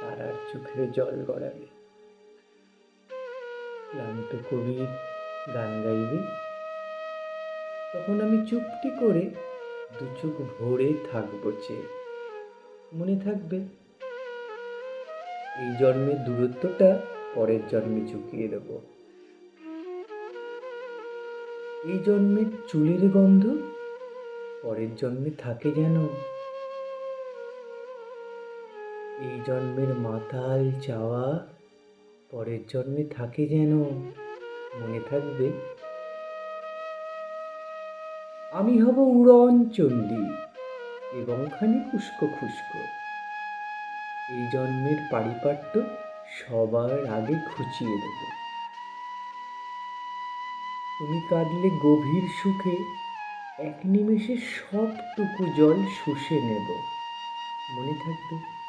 তারার চোখের জল গড়াবে। ক্লান্ত কবির গান গাইবে। তখন আমি চুপটি করে দু চোখ ভরে থাকব চেয়ে মনে থাকবে। এই জন্মের দূরত্বটা পরের জন্মে চুকিয়ে দেব। এই জন্মের চুলের গন্ধ পরের জন্মে থাকে যেন এই জন্মের মাতাল চাওয়া পরের জন্মে থাকে যেন, মনে থাকবে। আমি হব উড়ন চণ্ডী এবং খানি খুস্কো খুস্কো এই জন্মের পারিপাট্য সবার আগে খুঁচিয়ে দেব। তুমি কাঁদলে গভীর সুখে, এক নিমেষে সবটুকু জল শুষে নেব, মনে থাকবে।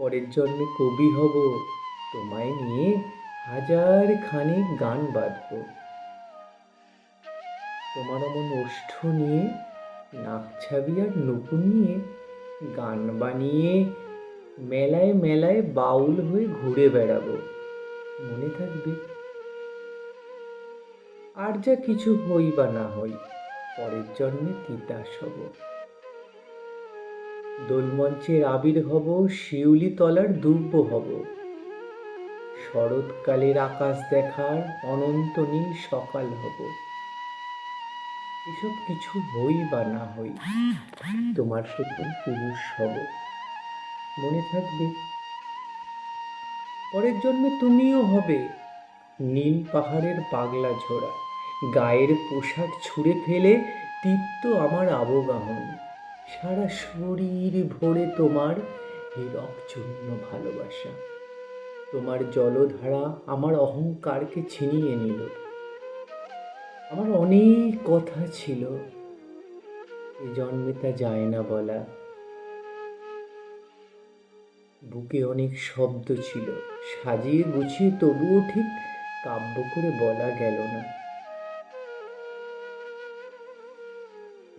পরের জন্মে কবি হব। তোমায় নিয়ে হাজার খানিক গান বাঁধব তোমার এমন ওষ্ঠ নিয়ে, নাক ছাবি আর নকুন নিয়ে, গান বানিয়ে মেলায় মেলায় বাউল হয়ে ঘুরে বেড়াবো। মনে থাকবে, আর যা কিছু হই বা না হই, পরের জন্মে তিতাস হব। দোলমঞ্চের আবির হব, শিউলি তলার দুর্ব হব। শরৎকালের আকাশ দেখার অনন্ত নীল সকাল হব। এসব কিছু হই বা না হই, তোমার প্রথম পুরুষ হব। মনে থাকবে? পরের জন্মে তুমিও হবে। নীল পাহাড়ের পাগলা ঝোড়া, গায়ের পোশাক ছুঁড়ে ফেলে তৃপ্ত আমার আবগাহন। সারা শরীর ভরে তোমার হীরক চূর্ণ ভালোবাসা। তোমার জলধারা আমার অহংকারকে ছিনিয়ে নিল। আমার অনেক কথা ছিল, এ জন্মে তা যায় না বলা। বুকে অনেক শব্দ ছিল, সাজিয়ে গুছিয়ে তবুও ঠিক কাব্য করে বলা গেল না।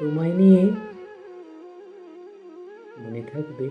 তোমায় নিয়ে মনে থাকবে।